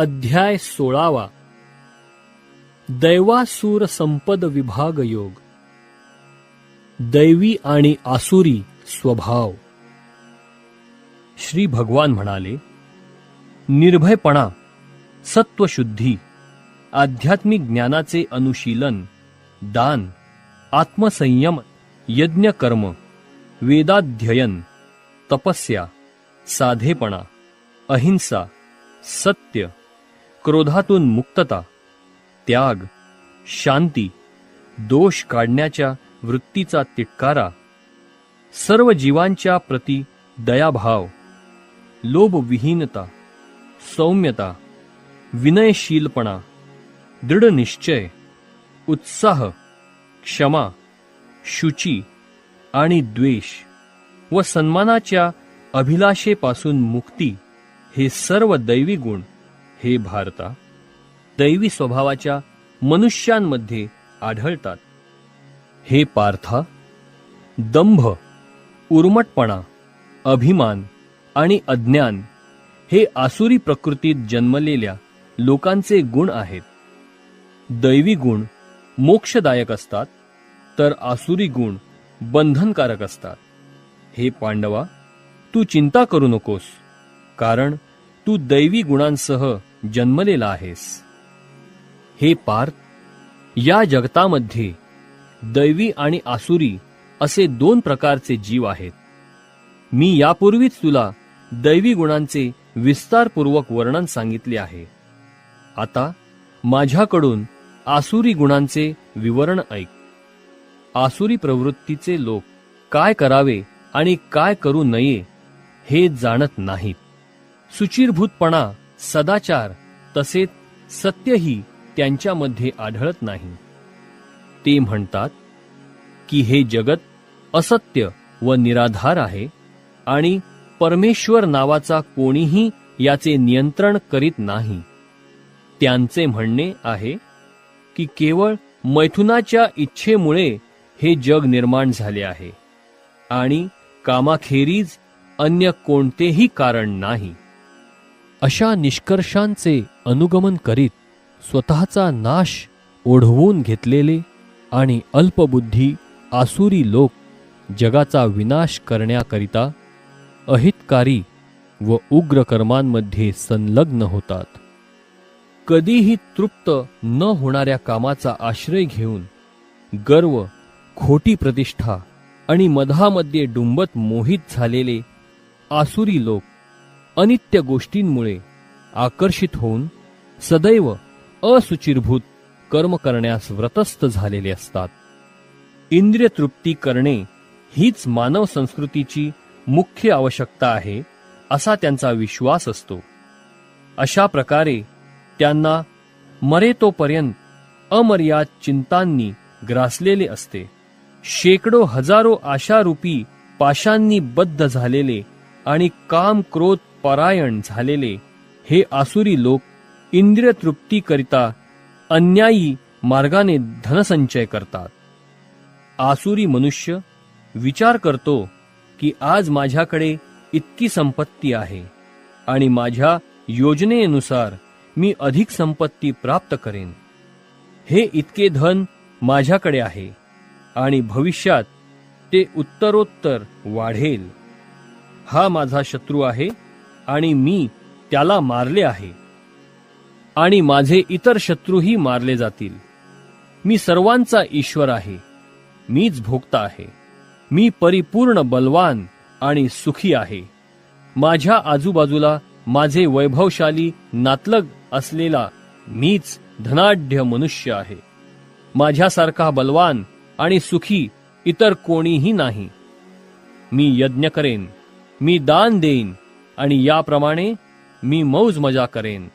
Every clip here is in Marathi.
अध्याय सोळावा. दैवासूर संपद विभाग योग. दैवी आणि आसुरी स्वभाव. श्री भगवान म्हणाले निर्भयपणा सत्वशुद्धी आध्यात्मिक ज्ञानाचे अनुशीलन दान आत्मसंयम यज्ञकर्म वेदाध्ययन तपस्या साधेपणा अहिंसा सत्य क्रोधातून मुक्तता त्याग शांती दोष काढण्याच्या वृत्तीचा तिटकारा सर्व जीवांच्या प्रती दयाभाव लोभविहीनता सौम्यता विनयशीलपणा दृढ निश्चय उत्साह क्षमा शुची आणि द्वेष व सन्मानाच्या अभिलाषेपासून मुक्ती हे सर्व दैवी गुण. हे भारता दैवी स्वभावाच्या मनुष्यांमध्ये आढळतात. हे पार्था दंभ उर्मटपणा अभिमान आणि अज्ञान हे आसुरी प्रकृतीत जन्मलेल्या लोकांचे गुण आहेत. दैवी गुण मोक्षदायक असतात तर आसुरी गुण बंधनकारक असतात. हे पांडवा तू चिंता करू नकोस कारण तू दैवी गुणांसह जन्मलेला आहेस. हे पार्थ या जगतामध्ये दैवी आणि आसुरी असे दोन प्रकारचे जीव आहेत. मी यापूर्वीच तुला दैवी गुणांचे विस्तारपूर्वक वर्णन सांगितले आहे. आता माझ्याकडून आसुरी गुणांचे विवरण ऐक. आसुरी प्रवृत्तीचे लोक काय करावे आणि काय करू नये हे जाणत नाहीत. सुचिरभूतपणा सदाचार तसेच सत्यही त्यांच्यामध्ये आढळत नाही. ते म्हणतात की हे जगत असत्य व निराधार आहे आणि परमेश्वर नावाचा कोणीही याचे नियंत्रण करीत नाही. त्यांचे म्हणणे आहे की केवळ मैथुनाच्या इच्छेमुळे हे जग निर्माण झाले आहे आणि कामाखेरीज अन्य कोणतेही कारण नाही. अशा निष्कर्षांचे अनुगमन करीत स्वतःचा नाश ओढवून घेतलेले आणि अल्पबुद्धी आसुरी लोक जगाचा विनाश करण्याकरिता अहितकारी व उग्र कर्मांमध्ये संलग्न होतात. कधीही तृप्त न होणाऱ्या कामाचा आश्रय घेऊन गर्व खोटी प्रतिष्ठा आणि मधामध्ये डुंबत मोहित झालेले आसुरी लोक अनित्य गोष्टींमुळे आकर्षित होऊन सदैव असुचिरभूत कर्म करण्यास व्रतस्थ झालेले असतात. इंद्रिय तृप्ती करणे हीच मानव संस्कृतीची मुख्य आवश्यकता आहे असा त्यांचा विश्वास असतो. अशा प्रकारे त्यांना मरेतोपर्यंत अमर्याद चिंतांनी ग्रासलेले असते. शेकडो हजारो आशारूपी पाशांनी बद्ध झालेले आणि काम क्रोध परायण झालेले हे आसुरी लोक इंद्रिय तृप्तीकरिता अन्यायी मार्गाने धनसंचय करतात. आसुरी मनुष्य विचार करतो की आज माझ्याकडे इतकी संपत्ती आहे आणि माझ्या योजनेनुसार मी अधिक संपत्ती प्राप्त करेन. हे इतके धन माझ्याकडे आहे आणि भविष्यात ते उत्तरोत्तर वाढेल. हा माझा शत्रू आहे आणि मी त्याला मारले आहे. आणि माझे इतर शत्रूही मारले जातील. मी सर्वांचा ईश्वर आहे. मीच भोगता आहे. मी परिपूर्ण बलवान आणि सुखी आहे. माझ्या आजूबाजूला माझे वैभवशाली नातलग असलेला मीच धनाढ्य मनुष्य आहे. माझ्यासारखा बलवान आणि सुखी इतर कोणीही नाही. मी यज्ञ करेन. मी दान देईन. आणि याप्रमाणे मी मौज मजा करेन.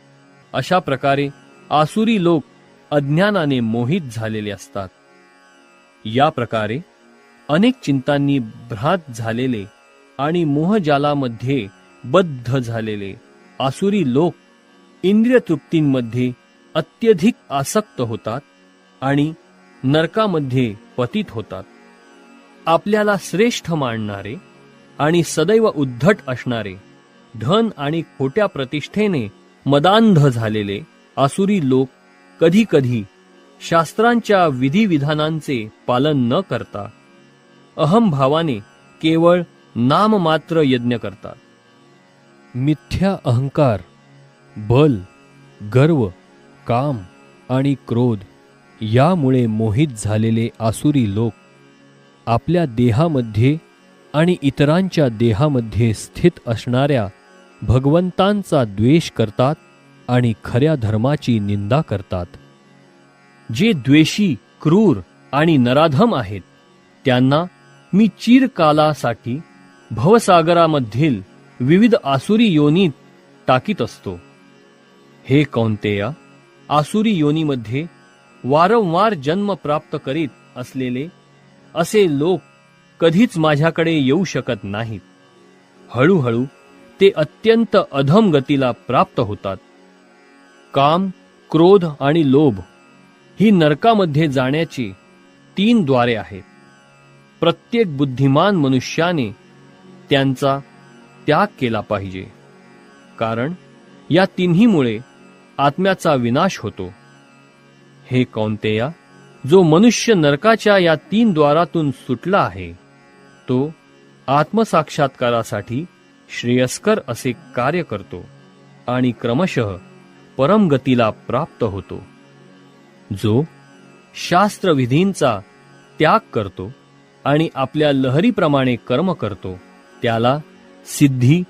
अशा प्रकारे आसुरी लोक अज्ञानाने मोहित झालेले असतात. या प्रकारे अनेक चिंतांनी भ्रात झालेले आणि मोहजालामध्ये बद्ध झालेले आसुरी लोक इंद्रिय तृप्तींमध्ये अत्यधिक आसक्त होतात आणि नरकामध्ये पतित होतात. आपल्याला श्रेष्ठ मानणारे आणि सदैव उद्धट असणारे धन आणि खोट्या प्रतिष्ठेने मदांध झालेले आसुरी लोक कधी कधी शास्त्रांच्या विधिविधानांचे पालन न करता अहमभावाने केवळ नाममात्र यज्ञ करतात. मिथ्या अहंकार बल गर्व काम आणि क्रोध यामुळे मोहित झालेले आसुरी लोक आपल्या देहामध्ये आणि इतरांच्या देहामध्ये स्थित असणाऱ्या भगवंतांचा द्वेष करतात आणि खऱ्या धर्माची निंदा करतात. जे द्वेषी क्रूर आणि नराधम आहेत त्यांना मी चिरकालासाठी भवसागरामधील विविध आसुरी योनीत टाकीत असतो. हे कौंतेया आसुरी योनीमध्ये वारंवार जन्म प्राप्त करीत असलेले असे लोक कधीच माझ्याकडे येऊ शकत नाहीत. हळूहळू ते अत्यंत अधम गतीला प्राप्त होतात. काम क्रोध आणि लोभ ही नरकामध्ये जाण्याची तीन द्वारे आहेत. प्रत्येक बुद्धिमान मनुष्याने त्यांचा त्याग केला पाहिजे. कारण या तिन्हीमुळे आत्म्याचा विनाश होतो. हे कौंतेया जो मनुष्य नरकाच्या या तीन द्वारातून सुटला आहे तो आत्मसाक्षात्कारासाठी श्रेयस्कर असे कार्य करतो आणि क्रमशः परमगतीला प्राप्त होतो. जो शास्त्रविधींचा त्याग करतो आणि आपल्या लहरीप्रमाणे कर्म करतो त्याला सिद्धी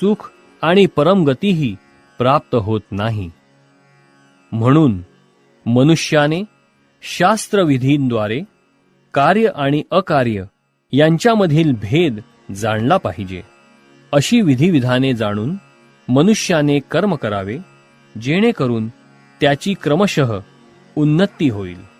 सुख आणि परमगतीही प्राप्त होत नाही. म्हणून मनुष्याने शास्त्रविधींद्वारे कार्य आणि अकार्य यांच्यामधील भेद जाणला पाहिजे. अशी विधिविधाने जाणून मनुष्याने कर्म करावे जेणेकरून त्याची क्रमशः उन्नती होईल.